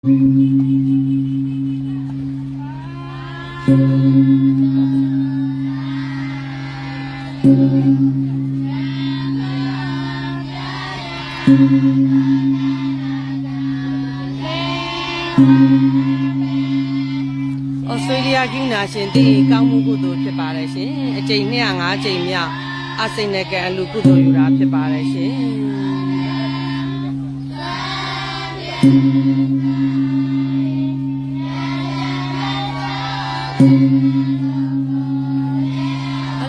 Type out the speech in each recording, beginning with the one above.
ဩစတြေးလျကင်းနာရှင်တည်ကောင်းမှုကုသိုလ်ဖြစ်ပါတယ်ရှင်အကြိမ်205ကြိမ်မြောက်အစိမ့်နဲ့ကံအလူကုသိုလ်ယူတာဖြစ်ပါတယ်ရှင် အ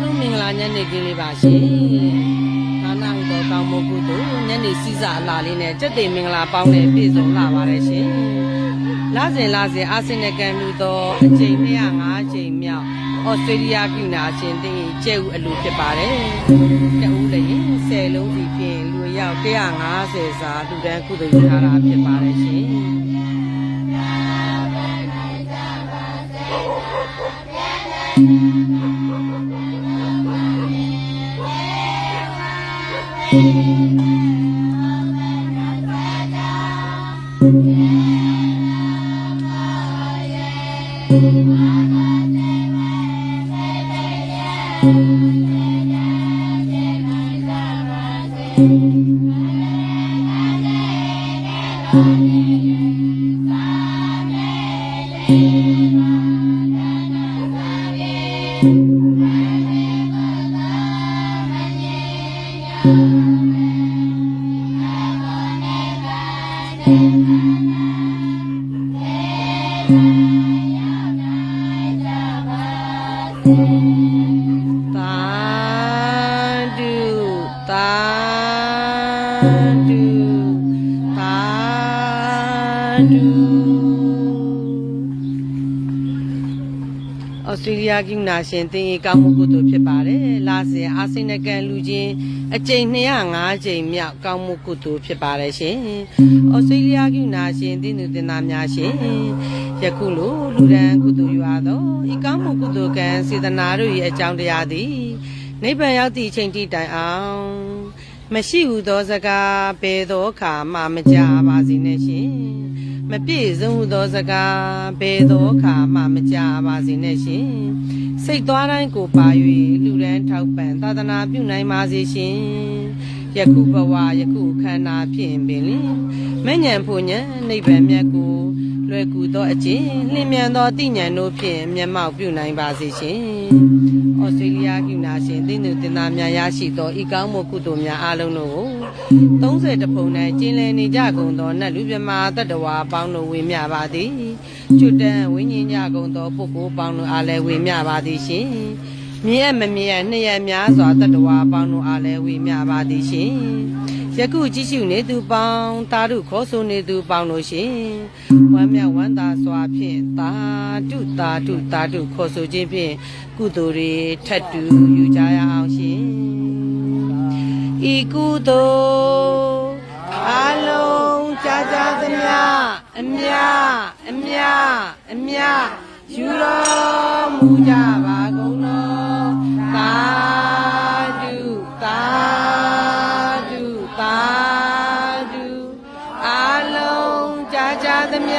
လုံးမင်္ဂလာညနေခင်းလေးပါရှင်ဒါနဟုသောကောင်းမှုကုသိုလ်ညနေစီးစာအလားလေးနဲ့စက်သိမ်မင်္ဂလာပေါင်းနဲ့ပြည့်စုံလာပါတယ်ရှင်လာစဉ်လာစဉ်အာဆင်နယ်ကန်လူသောအကြိမ်205ကြိမ်မြောက်ဩစတြေးလျပြည်နာရှင်တင်ကျဲဦးအလူဖြစ်ပါတယ်။တဦးလည်း10လုံးစီဖြင့်လူအ ယောက်150စာလူတန်းကုသိုလ်ယူထားတာဖြစ်ပါတယ်ရှင်။ Tadu, tadu. ဓုဩစတြေးလျကင်းနာရှင်တင်ရေကောင်းမှုကုသိုလ်ဖြစ်ပါတယ်။လာစဉ်အာစိနကန်လူချင်းအကြိမ်205ကြိမ်မြောက်ကောင်းမှုကုသိုလ်ဖြစ်ပါတယ်ရှင်။ဩစတြေးလျကင်းနာရှင်တင်သူတင်သားများရှင်ယခုလိုလူရန်ကုသိုလ်ယူရသောဤကောင်းမှုကုသိုလ်ကံစေတနာတို့၏အကြောင်းတရားသည်နိဗ္ဗာန်ရောက်သည့်အချိန်ထိတိုင်အောင်မရှိဟုသောစကားဘယ်သောအခါမှမကြားပါစေနဲ့ရှင်။ မပြည့်စုံဟုသောစကားဘယ်သောအခါမှမကြားပါစေနဲ့ရှင်။စိတ်သွားတိုင်းကိုပါ၍လူရန်ထောက်ပံ့သာသနာပြုနိုင်ပါစေရှင်။ယခုဘဝယခုခန္ဓာဖြင့်ပင်လင်မဉ္ဇဉ်ဖို့ဉဏ်နိဗ္ဗာန်မြတ်ကို လွယ်ကူသောအကျင့်လင်းမြန်သောတိညာဉ်တို့ဖြင့်မျက်မှောက်ပြုနိုင်ပါစေရှင်။ဩစတြေးလျကယူနာရှင်သိသူတင်သားများရရှိသောဤကောင်းမှုကုသိုလ်များအားလုံးတို့ကို30တပုံ၌ကျင်းလည်နေကြကုန်သောနတ်လူမြမာတတ္တဝါအပေါင်းတို့ဝေမျှပါသည်။ကျွတ်တန်းဝိညာဉ်ညကုန်သောပုဂ္ဂိုလ်အပေါင်းတို့အားလည်းဝေမျှပါသည်ရှင်။မြဲမမြဲနှစ်ရက်များစွာတတ္တဝါအပေါင်းတို့အားလည်းဝေမျှပါသည်ရှင်။ ယခုကြည့်ရှုနေသူပေါင်းတာရုခေါ်ဆိုနေသူပေါင်းတို့ရှင်ဝမ်းမြောက်ဝမ်းသာစွာဖြင့်တာတုတာတုတာတုခေါ်ဆိုခြင်းဖြင့်ကုသိုလ်တွေထပ်တူယူကြရအောင်ရှင်ဤကုသိုလ်အလုံးကြာကြာသမျှအမြအမြအမြယူတော်မူကြပါ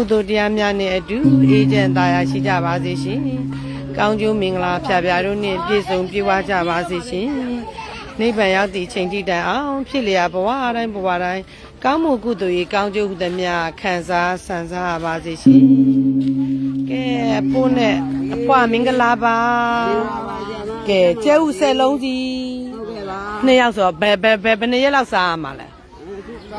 ကုသိုလ်တရားများနဲ့အတူအေးချမ်းသာယာရှိကြပါစေရှင်ကောင်းကျိုးမင်္ဂလာဖြာဖြာတို့နှင့်ပြည့်စုံပြည့်ဝကြပါစေရှင်နိဗ္ဗာန်ရောက်သည့်ချိန်ထိတိုင်အောင်ဖြစ်လျာဘဝတိုင်းဘဝတိုင်းကောင်းမှုကုသိုလ်ရေးကောင်းကျိုးဟုသမျှခံစားဆန်စားပါစေရှင်ကဲအဖိုးနဲ့အဖွားမင်္ဂလာပါကဲကျဲဥဆယ်လုံးစီဟုတ်ကဲ့ပါနှစ်ယောက်ဆိုတော့ဘယ်ဘယ်ဘယ်ဘယ်နှစ်ရက်လောက်စားရမှာလဲ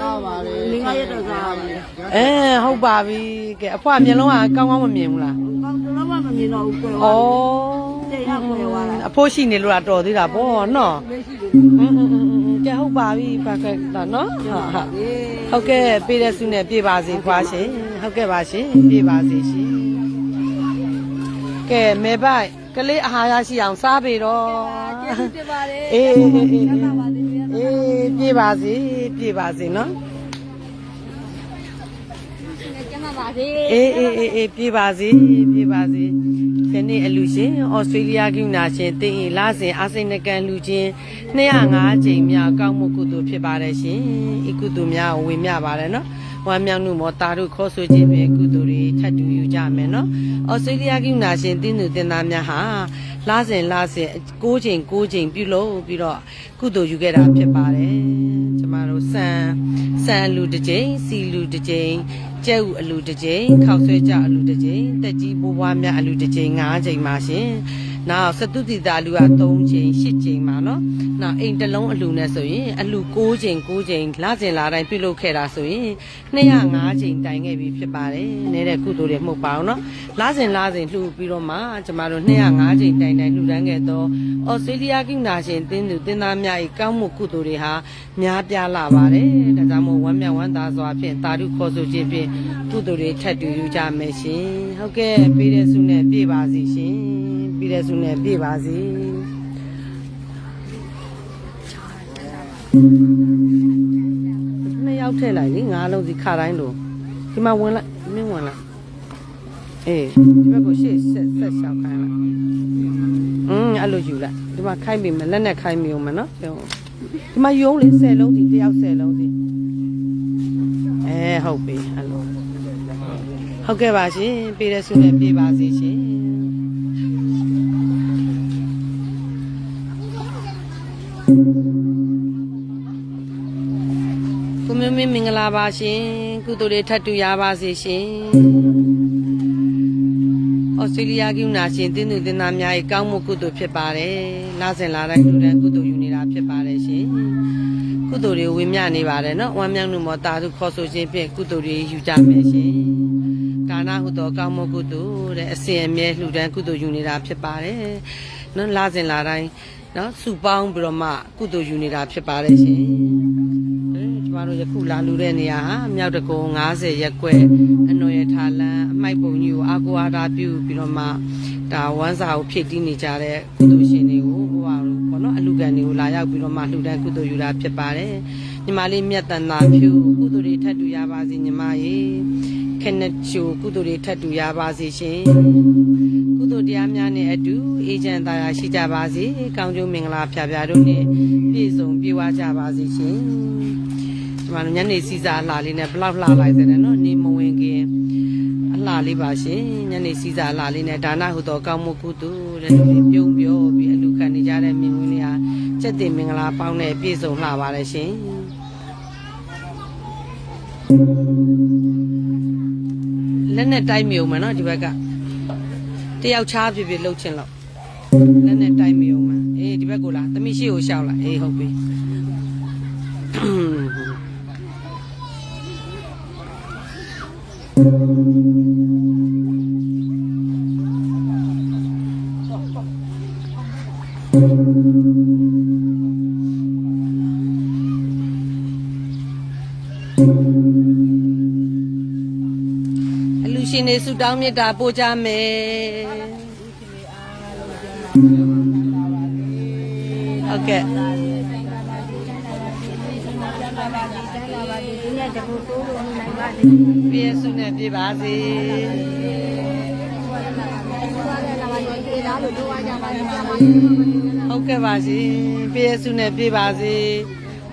စားပါလေမင်းကရက်တော့စားပါလေအဲဟုတ်ပါပြီကဲအဖွားမျက်လုံးကကောင်းကောင်းမမြင်ဘူးလားကောင်းတော့မမြင်တော့ဘူးကွယ်ဩတဲ့ရကွယ်သွားတာအဖိုးရှိနေလို့တော်သေးတာပေါ့နော်မရှိဘူးကဲဟုတ်ပါပြီဘာကဲတော့နော်ဟုတ်ကဲ့ပေးတဲ့ဆုနဲ့ပြေပါစေခွာရှင်ဟုတ်ကဲ့ပါရှင်ပြေပါစေရှင်ကဲမေဘိုက်ကလေးအာဟာရရှိအောင်စားပေတော့ကျေးဇူးတင်ပါတယ်အေးအေးအေး ပါပါစေဗျာအေးပြေးပါစေပြေးပါစေနော်ကျမ်းပါပါစေအေးအေးအေးအေးပြေးပါစေပြေးပါစေဒီနေ့အလူရှင်ဩစတြေးလျကယူနာရှင်တင်းဤလာစဉ်အာစိနကန်လူချင်း205ချိန်မြောက်ကောင်းမှုကုသိုလ်ဖြစ်ပါတယ်ရှင်ဤကုသိုလ်များကိုဝေမျှပါတယ်နော်ဝမ်းမြောက်မှုမောတာတို့ခေါ်ဆိုခြင်းပဲကုသိုလ်တွေထပ်တူယူကြမယ်နော်ဩစတြေးလျကယူနာရှင်တင်းသူတင်သားများဟာ လာစဉ်လာစဉ်6ချိန်6ချိန်ပြုလုပ်ပြီးတော့ကုသိုလ်ယူခဲ့တာဖြစ်ပါတယ်ကျမတို့စံစံအလူတစ်ချိန်စီလူတစ်ချိန်ကျဲဥအလူတစ်ချိန်ခောက်ဆွဲကြအလူတစ်ချိန်တက်ကြီးဘိုးဘွားများအလူတစ်ချိန်5ချိန်ပါရှင် နောက်စတုတိတာအလူက3ချိန်8ချိန်ပါနော်နောက်အိမ်တစ်လုံးအလူနဲ့ဆိုရင်အလူ6ချိန်6ချိန်လာစဉ်လာတိုင်းပြုလုပ်ခဲ့တာဆိုရင်205ချိန်တိုင်ခဲ့ပြီဖြစ်ပါတယ်နေတဲ့ကုသိုလ်တွေမှုတ်ပါအောင်နော်လာစဉ်လာစဉ်လှူပြီးတော့မှကျမတို့205ချိန်တိုင်တိုင်လှူဒန်းခဲ့တော့ဩစတြေးလျကိနာရှင်တင်းသူတင်းသားများ၏ကောင်းမှုကုသိုလ်တွေဟာများပြားလာပါတယ်ဒါကြောင့်မို့ဝမ်းမြောက်ဝမ်းသာစွာဖြင့်တာဓုခေါ်ဆိုခြင်းဖြင့်ကုသိုလ်တွေထပ်တူယူကြမယ်ရှင်ဟုတ်ကဲ့ပေးတဲ့ဆုနဲ့ပြည့်ပါစီရှင်ပေးတဲ့ဆုနဲ့ပြည့်ပါစီနှစ်ယောက်ထည့်လိုက်လေငါးလုံးစီခါတိုင်းလို့ဒီမှာဝင်လိုက်မင်းဝင်လိုက်အေးဒီဘက်ကိုရှေ့ဆက်ဆက်ရှောက်ခိုင်းလိုက်อืมအဲ့လိုယူလိုက်ဒီမှာခိုင်းပြီမလက်နဲ့ခိုင်းပြီဦးမနော်ပြော ဒီမှာယုံလေ10လုံးစီတယောက်10လုံးစီအဲဟုတ်ပြီအဲ့လိုဟုတ်ကဲ့ပါရှင်ပေးတဲ့ဆုနဲ့ပြေပါစေရှင်ကိုမျိုးမင်းမင်္ဂလာပါရှင်ကုသိုလ်တွေထပ်တူရပါစေရှင်ဩစတြေးလျကယူနာရှင်တင်းသူတင်းသားများ၏ကောင်းမှုကုသိုလ်ဖြစ်ပါတယ်လာစဉ်လာတိုင်းလူတန်းကုသိုလ်ယူနေတာဖြစ်ပါတယ်ရှင် ကုသိုလ်တွေဝေမျှနေပါတယ်နော်ဝမ်းမြောက်မှုမောတာသူခေါ်ဆိုခြင်းဖြင့်ကုသိုလ်တွေယူကြမယ်ရှင်ဒါနဟုသောကောင်းမှုကုသိုလ်တဲ့အစဉ်အမြဲလှူဒန်းကုသိုလ်ယူနေတာဖြစ်ပါတယ်နော်လာစဉ်လာတိုင်းနော်စုပေါင်းပြီးတော့မှကုသိုလ်ယူနေတာဖြစ်ပါတယ်ရှင်အဲကျမတို့ယခုလာလူတဲ့နေရာဟာမြောက်တကုံ90ရက်ကွက်အနော်ရထားလန်းအမိုက်ပုံကြီးကိုအာကိုအားတာပြုပြီးတော့မှဒါဝမ်းစာကိုဖြည့်တင်းနေကြတဲ့ကုသိုလ်ရှင်တွေကိုဟိုဟာလို့ပေါ့နော်အလူ ကန်တွေကိုလာရောက်ပြီးတော့မှလှူဒန်းကုသိုလ်ယူတာဖြစ်ပါတယ်ညီမလေးမြတ်တန်တာဖြူကုသိုလ်တွေထပ်တူရပါစေညီမရေခက်နဲ့ချိုကုသိုလ်တွေထပ်တူရပါစေရှင်ကုသိုလ်တရားများနဲ့အတူအေဂျင့်သားရရှိကြပါစေကောင်းကျိုးမင်္ဂလာဖျားဖျားတို့နဲ့ပြည့်စုံပြေဝကြပါစေရှင်ဒီမှာညနေစီစာအလှလေးနဲ့ဘလောက်လှလိုက်တဲ့နော်နေမဝင်ခင်အလှလေးပါရှင်ညနေစီစာအလှလေးနဲ့ဒါနဟုသောကောင်းမှုကုသိုလ်တဲ့လူတွေပြုံးပြောပြီးအလူခံနေကြတဲ့ မြင်ဝင်လေးဟာစက်တင်မင်္ဂလာပေါင်းနဲ့ပြည့်စုံလှပါတယ်ရှင်လက်နဲ့တိုက်မြုံမယ်နော်ဒီဘက်ကတယောက်ချားဖြစ်ဖြစ်လှုပ်ချင်လို့လက်နဲ့တိုက်မြုံမယ်အေးဒီဘက်ကိုလာသမီးရှိကိုရှောက်လာအေးဟုတ်ပြီ အလူရှင်တွေဆုတောင်းမြတ်တာပို့ကြမယ်ဟုတ်ကဲ့ဒီနေ့တခုတိုးလို့နိုင်ပါစေပြည့်စုံနဲ့ပြပါစေဒီလားလို့တို့အားကြပါလိမ့်မယ်ဟုတ်ကဲ့ပါရှင်ပြည့်စုံနဲ့ပြပါစေ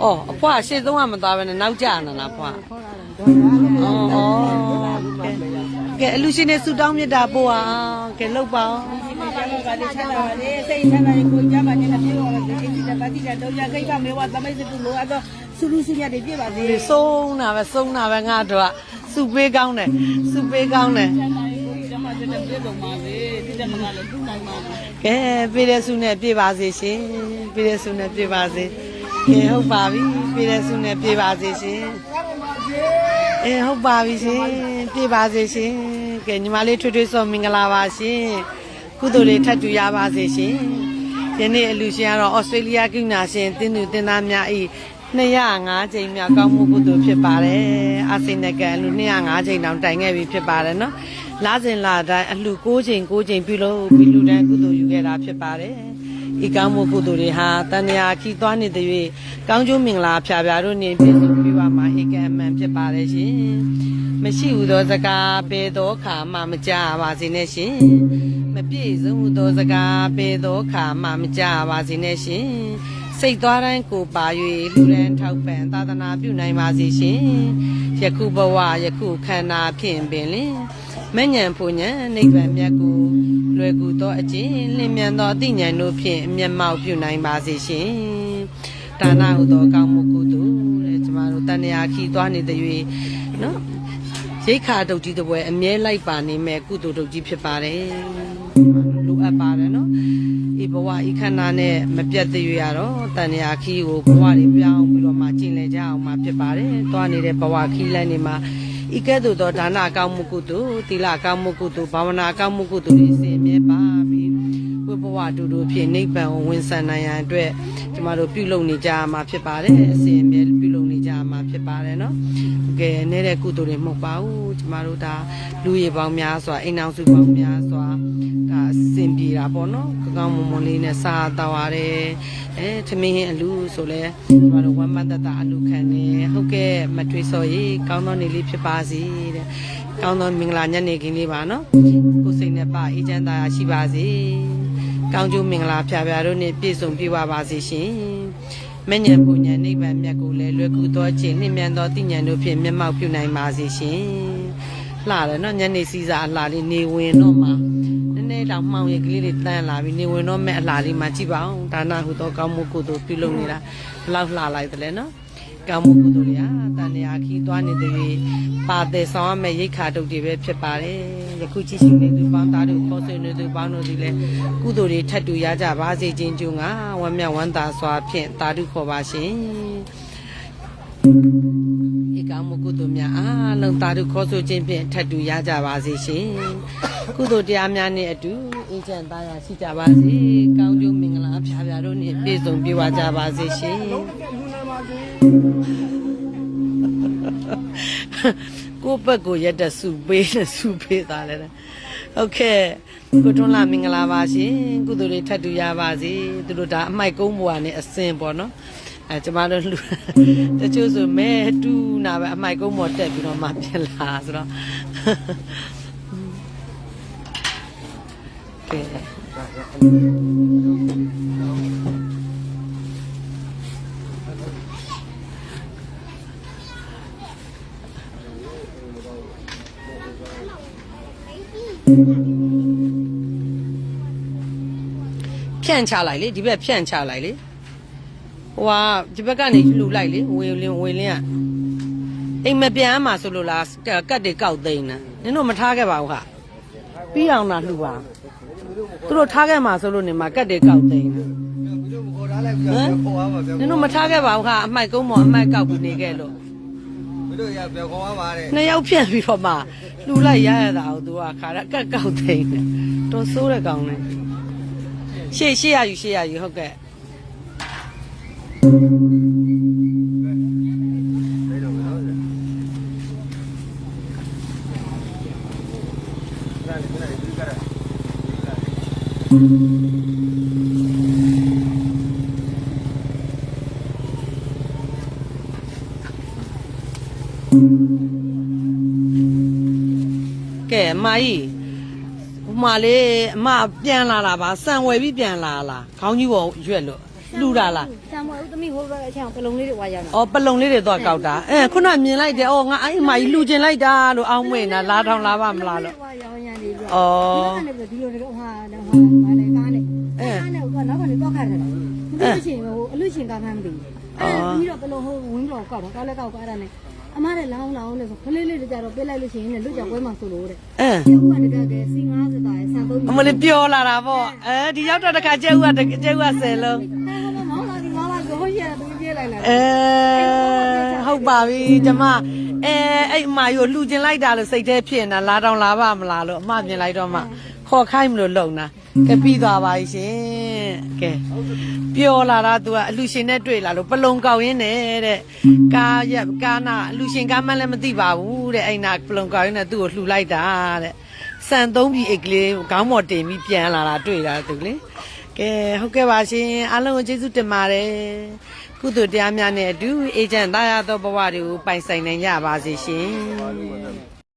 အော်အဖွားရှေ့ဆုံးကမသွားဘဲနဲ့နောက်ကျနေလားဖွားအော်အော်ကဲကဲအလူရှင်တွေဆုတောင်းမြတ်တာပို့အောင်ကဲလှုပ်ပါအောင်ကျမ်းပါပါလေးချမ်းသာပါလေးစိတ်ချမ်းသာကိုကျမ်းပါခြင်းနဲ့ပြေပါစေအင်းကြီးတပတ်တိတဲ့တော့ကြခိတ်ကမေဝသမိတ်စုလို့အဲ့တော့ဆူလူစုမြတ်တွေပြပါစေဒီဆုံးတာပဲဆုံးတာပဲငါတို့ကစုပေးကောင်းတယ်စုပေးကောင်းတယ်ကျမ်းပါရေးကိုကျမ်းပါခြင်းနဲ့ပြေပုံပါစေတိတဲ့မကလည်းသူ့နိုင်ပါဘူးကဲပြည့်တဲ့ဆုနဲ့ပြည့်ပါစေရှင်ပြည့်တဲ့ဆုနဲ့ပြည့်ပါစေ ကဲဟုတ်ပါပြီပြည့်တဲ့ဆုနဲ့ပြည့်ပါစေရှင်အေးဟုတ်ပါပြီရှင်ပြည့်ပါစေရှင်ကဲညီမလေးထွေးထွေးစောမင်္ဂလာပါရှင်ကုသိုလ်တွေထပ်တူရပါစေရှင်ယနေ့အလူရှင်ကတော့ဩစတြေးလျကိနာရှင်တင်းသူတင်းသားများဤ205ချိန်မြောက်ကောင်းမှုကုသိုလ်ဖြစ်ပါတယ်အာစိနကံအလူ205ချိန်တောင်တိုင်ခဲ့ပြီဖြစ်ပါတယ်နော်လာစဉ်လာတိုင်းအလှ9ချိန်9ချိန်ပြုလို့ပြီးလူတိုင်းကုသိုလ်ယူခဲ့တာဖြစ်ပါတယ် ဤကောင်းမှုကုသိုလ်တွေဟာတဏှာခီသွားနေတဲ့၍ကောင်းကျိုးမင်္ဂလာဖြာဖြာတို့နေပြည့်စုံပြီးပါမှာဧကံအမှန်ဖြစ်ပါတယ်ရှင်မရှိဟုသောစကားပေသောခါမှမကြပါစေနဲ့ရှင်မပြည့်စုံဟုသောစကားပေသောခါမှမကြပါစေနဲ့ရှင်စိတ်သွားတိုင်းကိုပါ၍လူရန်ထောက်ပံ့သာသနာပြုနိုင်ပါစေရှင် ယခုဘဝယခုခန္ဓာဖြင့်ပင်လင်မညံဖူညံနိဗ္ဗာန်မြတ်ကိုလွယ်ကူသောအကျင့်လင်းမြန်သောအသိဉာဏ်တို့ဖြင့်မျက်မှောက်ပြုနိုင်ပါစေရှင်ဒါနဟုသောကောင်းမှုကုသိုလ်တဲ့ကျမတို့တဏှာခီသွားနေတဲ့၍နော်ရိတ်ခါဒုတ်ကြီးတစ်ပွဲအမြဲလိုက်ပါနေမဲ့ကုသိုလ်ဒုတ်ကြီးဖြစ်ပါတယ်လိုအပ်ပါတယ်နော် ဒီဘဝဤခန္ဓာနဲ့မပြတ်သေးရတော့တန်ရာခီးကိုဘဝတွေပြောင်းပြီးတော့မှကျင်လည်ကြအောင်မှဖြစ်ပါတယ်။သွားနေတဲ့ဘဝခီးလန်းနေမှာဤကဲ့သို့သောဒါနကောင်းမှုကုသိုလ်သီလကောင်းမှုကုသိုလ်ဘာဝနာကောင်းမှုကုသိုလ်တွေအစဉ်အမြဲပါပြီးဝိဘဝတူတူဖြစ်နိဗ္ဗာန်ကိုဝင်ဆန်နိုင်ရန်အတွက်ကျမတို့ပြုလုပ်နေကြမှာဖြစ်ပါတယ်။အစဉ်အမြဲပြုလုပ်နေကြမှာဖြစ်ပါတယ်နော်။ ကဲနေတဲ့ကုသိုလ်တွေမဟုတ်ပါဘူးကျမတို့ဒါလူရည်ပေါင်းများစွာအိမ်အောင်စုပေါင်းများစွာဒါအစဉ်ပြေတာပေါ့နော်ကောင်းကောင်းမွန်မွန်လေးနဲ့စားတော့ရတယ်အဲသမင်းဟင်းအလူဆိုလဲကျမတို့ဝမ်းမတ္တတအလူခံနေဟုတ်ကဲ့မထွေးစော်ရေးကောင်းသောနေ့လေးဖြစ်ပါစေတဲ့ကောင်းသောမင်္ဂလာညနေခင်းလေးပါနော်ကိုယ်စိတ်နဲ့ပါအေးချမ်းသာရရှိပါစေကောင်းကျိုးမင်္ဂလာဖြာဖြာတို့နဲ့ပြည့်စုံပြည့်ဝပါစေရှင် မဉ္ဇဉ်ပူဉ္ဇဉ်နိဗ္ဗာန်မြတ်ကိုလည်းလွယ်ကူသောအချိန်နှင့်မြန်သောတိဉ္ဇဉ်တို့ဖြင့်မျက်မှောက်ပြုနိုင်ပါစေရှင်လှတယ်နော်ညနေစီးစာအလှလေးနေဝင်တော့မှာနည်းနည်းတော့မှောင်ရကလေးတွေတန်းလာပြီးနေဝင်တော့မဲ့အလှလေးမှကြည့်ပါအောင်ဒါနဟုသောကောင်းမှုကုသိုလ်ပြုလုပ်နေတာဘယ်လောက်လှလိုက်တယ်လဲနော် ကောင်းမှုကုသိုလ်တွေဟာတန်ရာခီးသွားနေတဲ့၍ပါတဲ့ဆောင်ရမယ့်ရိတ်ခါတုတ်တွေပဲဖြစ်ပါတယ်ယခုကြည့်ရှိနေသူပေါင်းသားတို့ခေါ်ဆွေနေသူပေါင်းတို့ဒီလည်းကုသိုလ်တွေထပ်တူရကြပါစေခြင်းကြုံကဝမ်းမြောက်ဝမ်းသာစွာဖြင့်တာဓုခေါ်ပါရှင်ဧကမကုသိုလ်များအားလုံးတာဓုခေါ်ဆိုခြင်းဖြင့်ထပ်တူရကြပါစေရှင် ကုသိုလ်တရားများနဲ့အတူအေးချမ်းသာယာရှိကြပါစေကောင်းကျိုးမင်္ဂလာဖြာဖြာတို့နှင့်ပြည့်စုံပြည့်ဝကြပါစေရှင်ကိုယ့်ဘက်ကိုရက်တဲ့စုပေးတဲ့စုပေးသားလဲဟုတ်ကဲ့ကိုထွန်းလာမင်္ဂလာပါရှင်ကုသိုလ်တွေထပ်တူရပါစေသူတို့ဒါအမိုက်ကုန်းဘွားနဲ့အစင်ပေါ့နော်အဲကျမတို့လူတချို့ဆိုမဲတူနာပဲအမိုက်ကုန်းပေါ်တက်ပြီးတော့မှပြန်လာဆိုတော့ ကဲဖြန့်ချလိုက်လေဒီဘက်ဖြန့်ချလိုက်လေဟိုဟာဒီဘက်ကနေလှူလိုက်လေဝေလင်းဝေလင်းကအိမ်မပြန်မှာဆိုလို့လားကကတ်တွေကောက်သိမ်းတာနင်တို့မထားခဲ့ပါဘူးခပြီးအောင်လားလှူပါ သူတို့ထားခဲ့မှာဆိုလို့နေမှာကတ်တွေကောက်သိမ်းတာဘယ်လိုမခေါ်ထားလိုက်ပြန်ခေါ်သွားပါဗျာနင်တို့မထားခဲ့ပါဘူးခအမိုက်ကုန်းပေါ်အမိုက်ကောက်ပြီးနေခဲ့လို့ဘယ်လိုရပြန်ခေါ်သွားပါတဲ့နှစ်ယောက်ဖြန့်ပြီးတော့မှလှူလိုက်ရရတာကိုသူကခါရကတ်ကောက်သိမ်းတယ်တော်ဆိုးတဲ့ကောင်လေရှေ့ရှေ့ရယူရှေ့ရယူဟုတ်ကဲ့ ဘယ်လိုလဲနော်ဒါလည်းဒါလည်းဒီကရ ကဲအမကြီးဟိုမလေးအမပြန်လာတာပါစံဝယ်ပြီးပြန်လာလားခေါင်းကြီးပေါ်ရွက်လို့လှူတာလားဆံမွေဦးသမီးဟိုဘက်အချောင်းပလုံလေးတွေဝါရောက်တာအော်ပလုံလေးတွေတော့ကောက်တာအဲခုနမြင်လိုက်တယ်အော်ငါအဲ့အမကြီးလှူကျင်လိုက်တာလို့အောင်းမွေနာလာထောင်လာပါမလားလို့ဝါရောက်ရ န်နေပြီအော်ဒီကနေပြီးဒီလိုတွေဟာဟာဘာလဲကားနဲ့ကားနဲ့ကတော့နောက်ကနေတော့ခါတယ်ဒီလိုချင်းဟိုအလူချင်းကားမှန်းမသိဘူးအဲပြီးတော့ပလုံဟိုဝင်းတော့ကောက်တော့ကောက်လဲကောက်ကားတယ်နဲ့အမတဲ့လောင်းလောင်းလဲဆိုခလေးလေးတွေကြတော့ပေးလိုက်လို့ရှိရင်လည်းလွတ်ကြပွဲမှာဆိုလို့တဲ့အဲကျုပ်ကတကယ်ကဲစီ90တာရဲ့ဆန်သုံးအမလေးပြောလာတာပေါ့အဲဒီရောက်တော့တခါကျဲဦးကကျဲဦးကဆယ်လုံးမောင်းလာဒီမောင်းလာကိုရတူပြေးလိုက်လာအဲဟုတ်ပါပြီကျမ အဲအဲ့အမကြီးကိုလှူကျင်လိုက်တာလို့စိတ်แท้ဖြစ်နေတာလာတောင်လာပါမလားလို့အမမြင်လိုက်တော့မှခေါ်ခိုင်းမလို့လုံတာကဲပြီးသွားပါပြီရှင် ကဲပျော်လာတာ तू ကအလူရှင်နဲ့တွေ့လာလို့ပလုံကောက်ရင်းနဲ့တဲ့ကားရကားနာအလူရှင်ကားမှန်းလည်းမသိပါဘူးတဲ့အဲ့နာပလုံကောက်ရင်းနဲ့သူ့ကိုလှူလိုက်တာတဲ့စံသုံးပြီအိတ်ကလေးခေါင်းမော်တင်ပြီးပြန်လာတာတွေ့လာသူလေကဲဟုတ်ကဲ့ပါရှင်အားလုံးကိုကျေးဇူးတင်ပါတယ် ကုသိုလ်တရားများနဲ့အတူအေဂျင့်သားရသောဘဝတွေကိုပိုင်ဆိုင်နိုင်ကြပါစေရှင်